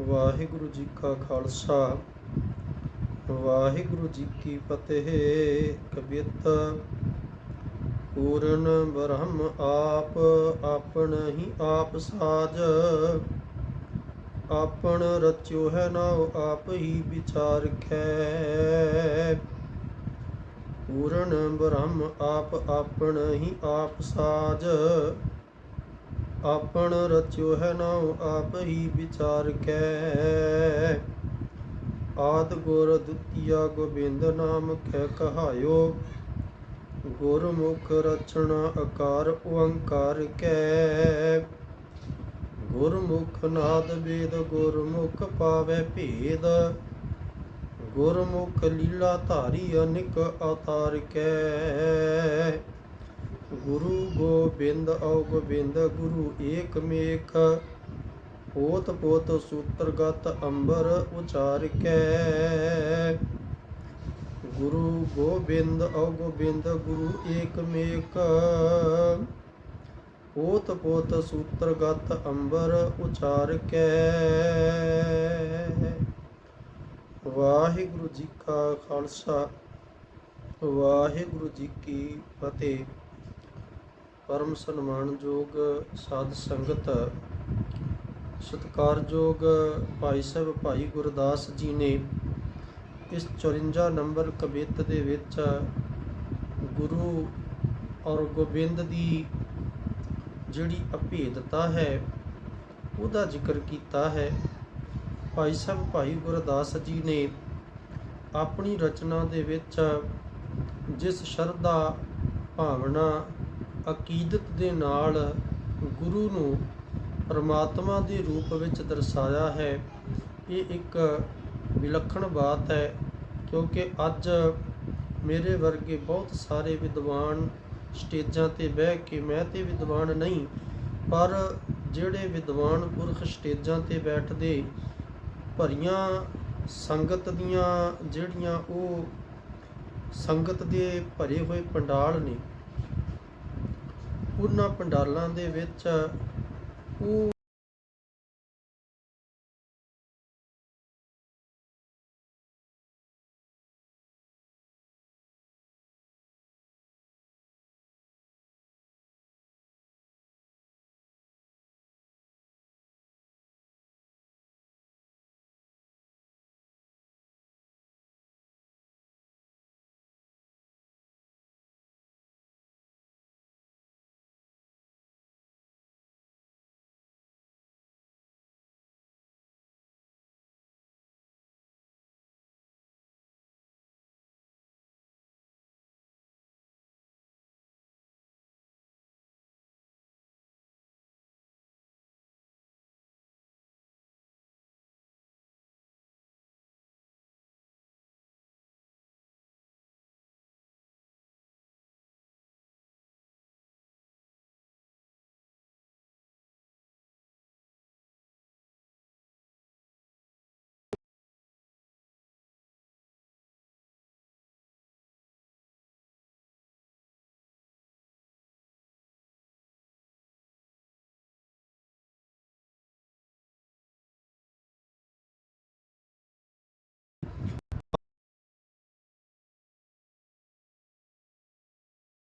ਵਾਹਿਗੁਰੂ ਜੀ ਕਾ ਖਾਲਸਾ, ਵਾਹਿਗੁਰੂ ਜੀ ਕੀ ਫਤਿਹ। ਕਬੀਤ ਪੂਰਨ ਬ੍ਰਹਮ ਆਪ ਆਪਨ ਹੀ ਆਪ ਸਾਜ। ਆਪਣ ਰਚਿਓ ਹੈ ਨਾਉ ਆਪ ਹੀ ਵਿਚਾਰ ਖੈ। ਪੂਰਨ ਬ੍ਰਹਮ ਆਪ ਆਪਨ ਹੀ ਆਪ ਸਾਜ। ਆਪਣ ਰਚਿਓ ਹੈ ਨਾਉ ਆਪ ਹੀ ਵਿਚਾਰ ਕੈ। ਆਦ ਗੁਰ ਦੁਤੀਆ ਗੋਬਿੰਦ ਨਾਮ ਕੈ ਕਹਾਇਓ। ਗੁਰਮੁਖ ਰਚਨਾ ਆਕਾਰ ਓੰਕਾਰ ਕੈ। ਗੁਰਮੁਖ ਨਾਦ ਵੇਦ ਗੁਰਮੁਖ ਪਾਵੈ ਭੇਦ। ਗੁਰਮੁਖ ਲੀਲਾ ਧਾਰੀ ਅਨਿਕ ਅਵਤਾਰ ਕੈ। ਗੁਰੂ ਗੋਬਿੰਦ ਔ ਗੋਬਿੰਦ ਗੁਰੂ ਏਕ ਮੇਕ ਪੋਤ ਪੋਤ ਸੂਤਰਗਤ ਅੰਬਰ ਉਚਾਰ ਗੁਰੂ ਗੋਬਿੰਦ ਔ ਗੋਬਿੰਦ ਗੁਰੂ ਏਕ ਮੇਕ ਪੋਤ ਪੋਤ ਸੂਤਰਗਤ ਅੰਬਰ ਉਚਾਰ ਵਾਹਿਗੁਰੂ ਜੀ ਕਾ ਖਾਲਸਾ, ਵਾਹਿਗੁਰੂ ਜੀ ਕੀ ਫਤਿਹ। ਪਰਮ ਸਨਮਾਨਯੋਗ ਸਾਧ ਸੰਗਤ, ਸਤਿਕਾਰਯੋਗ ਭਾਈ ਸਾਹਿਬ ਭਾਈ ਗੁਰਦਾਸ ਜੀ ਨੇ ਇਸ 54 ਨੰਬਰ ਕਵਿਤ ਦੇ ਵਿੱਚ ਗੁਰੂ ਔਰ ਗੋਬਿੰਦ ਦੀ ਜਿਹੜੀ ਅਭੇਦਤਾ ਹੈ, ਉਹਦਾ ਜ਼ਿਕਰ ਕੀਤਾ ਹੈ। ਭਾਈ ਸਾਹਿਬ ਭਾਈ ਗੁਰਦਾਸ ਜੀ ਨੇ ਆਪਣੀ ਰਚਨਾ ਦੇ ਵਿੱਚ ਜਿਸ ਸ਼ਰਧਾ ਭਾਵਨਾ ਅਕੀਦਤ ਦੇ ਨਾਲ ਗੁਰੂ ਨੂੰ ਪਰਮਾਤਮਾ ਦੇ ਰੂਪ ਵਿੱਚ ਦਰਸਾਇਆ ਹੈ। ਇਹ ਇੱਕ ਵਿਲੱਖਣ ਬਾਤ ਹੈ, ਕਿਉਂਕਿ ਅੱਜ ਮੇਰੇ ਵਰਗੇ ਬਹੁਤ ਸਾਰੇ ਵਿਦਵਾਨ ਸਟੇਜਾਂ ਤੇ ਬਹਿ ਕੇ, ਮੈਂ ਤੇ ਵਿਦਵਾਨ ਨਹੀਂ, ਪਰ ਜਿਹੜੇ ਵਿਦਵਾਨ ਪੁਰਖ ਸਟੇਜਾਂ ਤੇ ਬੈਠਦੇ, ਭਰੀਆਂ ਸੰਗਤ ਦੀਆਂ ਜਿਹੜੀਆਂ ਉਹ ਸੰਗਤ ਦੇ ਭਰੇ ਹੋਏ ਪੰਡਾਲ ਨੇ ਉਹਨਾਂ ਪੰਡਾਲਾਂ ਦੇ ਵਿੱਚ ਉਹ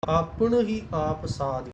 ਆਪਣ ਹੀ ਆਪ ਸਾਧ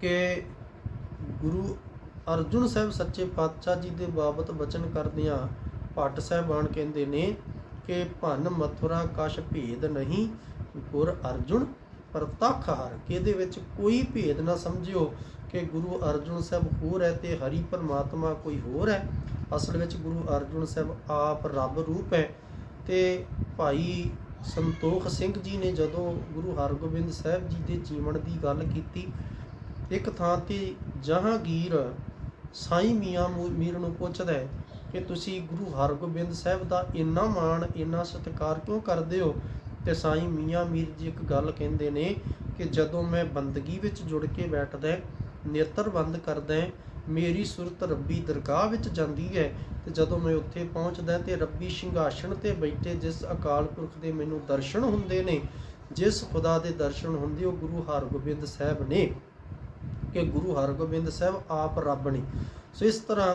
ਕਿ ਗੁਰੂ ਅਰਜੁਨ ਸਾਹਿਬ ਸੱਚੇ ਪਾਤਸ਼ਾਹ ਜੀ ਦੇ ਬਾਬਤ ਬਚਨ ਕਰਦਿਆਂ ਭੱਟ ਸਾਹਿਬਾਨ ਕਹਿੰਦੇ ਨੇ ਕਿ ਭੰਨ ਮਥੁਰਾ ਕਸ਼ ਭੇਦ ਨਹੀਂ, ਗੁਰ ਅਰਜੁਨ ਪ੍ਰਤੱਖ ਹਰ। ਕਿ ਇਹਦੇ ਵਿੱਚ ਕੋਈ ਭੇਦ ਨਾ ਸਮਝਿਓ ਕਿ ਗੁਰੂ ਅਰਜੁਨ ਸਾਹਿਬ ਹੋਰ ਹੈ ਤੇ ਹਰੀ ਪਰਮਾਤਮਾ ਕੋਈ ਹੋਰ ਹੈ। ਅਸਲ ਵਿੱਚ ਗੁਰੂ ਅਰਜੁਨ ਸਾਹਿਬ ਆਪ ਰੱਬ ਰੂਪ ਹੈ। ਤੇ ਭਾਈ ਸੰਤੋਖ ਸਿੰਘ ਜੀ ਨੇ ਜਦੋਂ ਗੁਰੂ ਹਰਗੋਬਿੰਦ ਸਾਹਿਬ ਜੀ ਦੇ ਜੀਵਨ ਦੀ ਗੱਲ ਕੀਤੀ ਇੱਕ ਥਾਂ ਤੇ ਜਹਾਂਗੀਰ ਸਾਈਂ ਮੀਆਂ ਮੂ- ਮੀਰ ਨੂੰ ਪੁੱਛਦਾ ਹੈ ਕਿ ਤੁਸੀਂ ਗੁਰੂ ਹਰਗੋਬਿੰਦ ਸਾਹਿਬ ਦਾ ਇੰਨਾ ਮਾਣ ਇੰਨਾ ਸਤਿਕਾਰ ਕਿਉਂ ਕਰਦੇ ਹੋ? ਤੇ ਸਾਈਂ ਮੀਆਂ ਮੀਰ ਜੀ ਇੱਕ ਗੱਲ ਕਹਿੰਦੇ ਨੇ ਕਿ ਜਦੋਂ ਮੈਂ ਬੰਦਗੀ ਵਿੱਚ ਜੁੜ ਕੇ ਬੈਠਦਾ ਹਾਂ, ਨੇਤਰ ਬੰਦ ਕਰਦਾ ਮੇਰੀ ਸੁਰਤ ਰੱਬੀ ਦਰਗਾਹ ਵਿੱਚ ਜਾਂਦੀ ਹੈ ਤੇ ਜਦੋਂ ਮੈਂ ਉੱਥੇ ਪਹੁੰਚਦਾ ਤੇ ਰੱਬੀ ਸਿੰਘਾਸਣ ਤੇ ਬੈਠੇ ਜਿਸ ਅਕਾਲ ਪੁਰਖ ਦੇ ਮੈਨੂੰ ਦਰਸ਼ਨ ਹੁੰਦੇ ਨੇ ਜਿਸ ਖੁਦਾ ਦੇ ਦਰਸ਼ਨ ਹੁੰਦੇ ਉਹ ਗੁਰੂ ਹਰਗੋਬਿੰਦ ਸਾਹਿਬ ਨੇ। ਕਿ ਗੁਰੂ ਹਰਗੋਬਿੰਦ ਸਾਹਿਬ ਆਪ ਰੱਬ ਨੇ। ਸੋ ਇਸ ਤਰ੍ਹਾਂ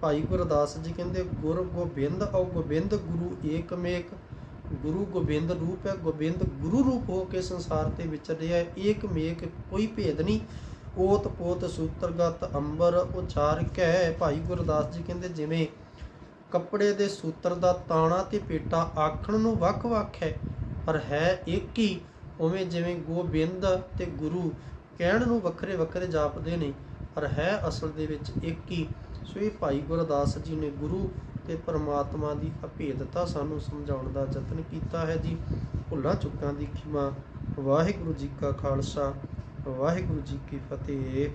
ਭਾਈ ਗੁਰਦਾਸ ਜੀ ਕਹਿੰਦੇ, ਗੁਰ ਗੋਬਿੰਦ ਔ ਗੋਬਿੰਦ ਗੁਰੂ ਏਕਮੇਕ ਗੁਰੂ ਗੋਬਿੰਦ ਰੂਪ ਹੈ, ਗੋਬਿੰਦ ਗੁਰੂ ਰੂਪ ਹੋ ਕੇ ਸੰਸਾਰ ਤੇ ਵਿਚਰ ਰਿਹਾ ਹੈ। ਏਕਮੇਕ ਕੋਈ ਭੇਦ ਨਹੀਂ। ਓਤ ਪੋਤ ਸੂਤਰਗਤ ਅੰਬਰ ਉਚਾਰਕ ਹੈ ਭਾਈ ਗੁਰਦਾਸ ਜੀ ਕਹਿੰਦੇ, ਜਿਵੇਂ ਕੱਪੜੇ ਦੇ ਸੂਤਰ ਦਾ ਤਾਣਾ ਤੇ ਪੇਟਾ ਆਖਣ ਨੂੰ ਵੱਖ-ਵੱਖ ਹੈ, ਪਰ ਹੈ ਇੱਕ ਹੀ। ਉਵੇਂ ਜਿਵੇਂ ਗੋਬਿੰਦ ਤੇ ਗੁਰੂ ਕਹਿਣ ਨੂੰ ਵੱਖਰੇ ਵੱਖਰੇ ਜਾਪਦੇ ਨੇ, ਪਰ ਹੈ ਅਸਲ ਦੇ ਵਿੱਚ ਇੱਕ ਹੀ। ਸੋ ਇਹ ਭਾਈ ਗੁਰਦਾਸ ਜੀ ਨੇ ਗੁਰੂ ਤੇ ਪਰਮਾਤਮਾ ਦੀ ਅਭੇਦਤਾ ਸਾਨੂੰ ਸਮਝਾਉਣ ਦਾ ਯਤਨ ਕੀਤਾ ਹੈ ਜੀ। ਭੁੱਲਾਂ ਚੁੱਕਾਂ ਦੀ ਖਿਮਾ। ਵਾਹਿਗੁਰੂ ਜੀ ਕਾ ਖਾਲਸਾ, ਵਾਹਿਗੁਰੂ ਜੀ ਕੀ ਫਤਿਹ।